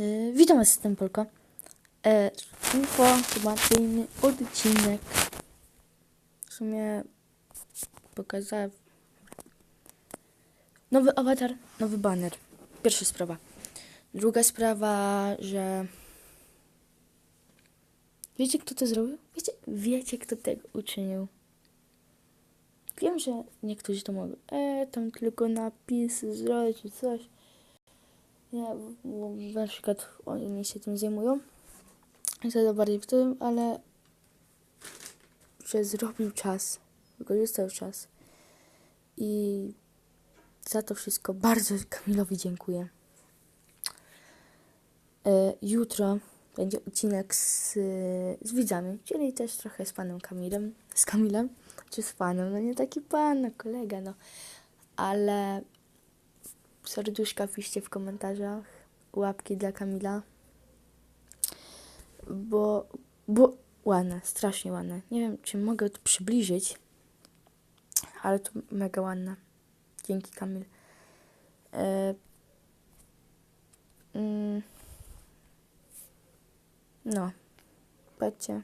Yy, witam was, jestem Polka. E, informacyjny odcinek. W sumie pokazałem. Nowy awatar, nowy banner. Pierwsza sprawa. Druga sprawa, że. Wiecie, kto to zrobił? Wiecie, wiecie kto tego uczynił? Wiem, że niektórzy to mówią. E, tam tylko napisy zrobić czy coś. Nie, na przykład oni się tym zajmują. Jest bardziej w tym, ale że zrobił czas, wykorzystał czas. I za to wszystko bardzo Kamilowi dziękuję. E, jutro będzie odcinek z, z widzami, czyli też trochę z panem Kamilem. Z Kamilem? Czy z panem? No nie taki pan, no kolega, no. Ale serduszka piszcie w komentarzach, łapki dla Kamila, bo, bo ładne, strasznie ładne. Nie wiem, czy mogę to przybliżyć, ale to mega ładne. Dzięki Kamil. E, mm, no, patrzcie.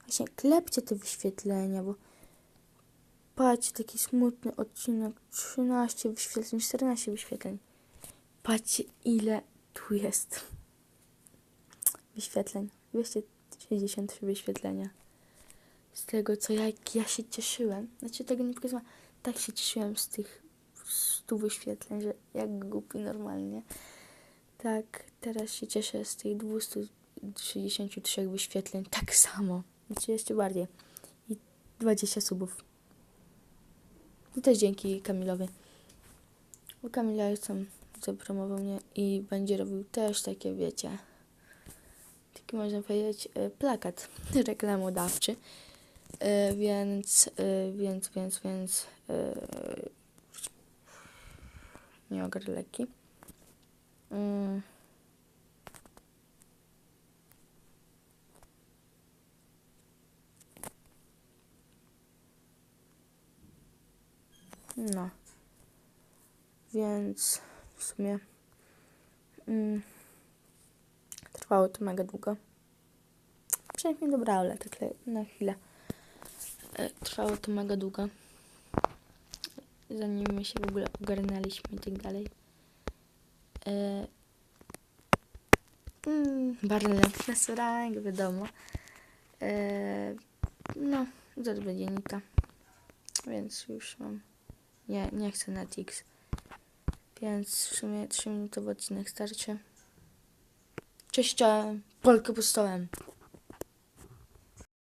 Właśnie klepcie te wyświetlenia, bo Patrzcie, taki smutny odcinek. 13 wyświetleń, 14 wyświetleń. Patrzcie, ile tu jest wyświetleń. 263 wyświetlenia. Z tego, co ja, ja się cieszyłem. Znaczy, tego nie pokazywałam. Tak się cieszyłem z tych 100 wyświetleń, że jak głupi normalnie. Tak, teraz się cieszę z tych 263 wyświetleń. Tak samo. Znaczy, jeszcze bardziej. I 20 subów. To też dzięki Kamilowi. Bo już tam zapromował mnie i będzie robił też takie, wiecie, taki można powiedzieć e, plakat reklamodawczy. E, Więc, e, więc, więc, więc e, nie ogarnę lekki. Mm. No. Więc w sumie mm, trwało to mega długo. Przynajmniej dobra, ale tak na chwilę. E, trwało to mega długo. Zanim my się w ogóle ogarnęliśmy i tak dalej. E, mm, Barley restaurant, wiadomo. E, no, zaraz będzie Nika. Więc już mam nie, nie chcę Netflix. Więc w sumie 3 minutowy odcinek starczy. Cześć, czołem. Polkę po stołem.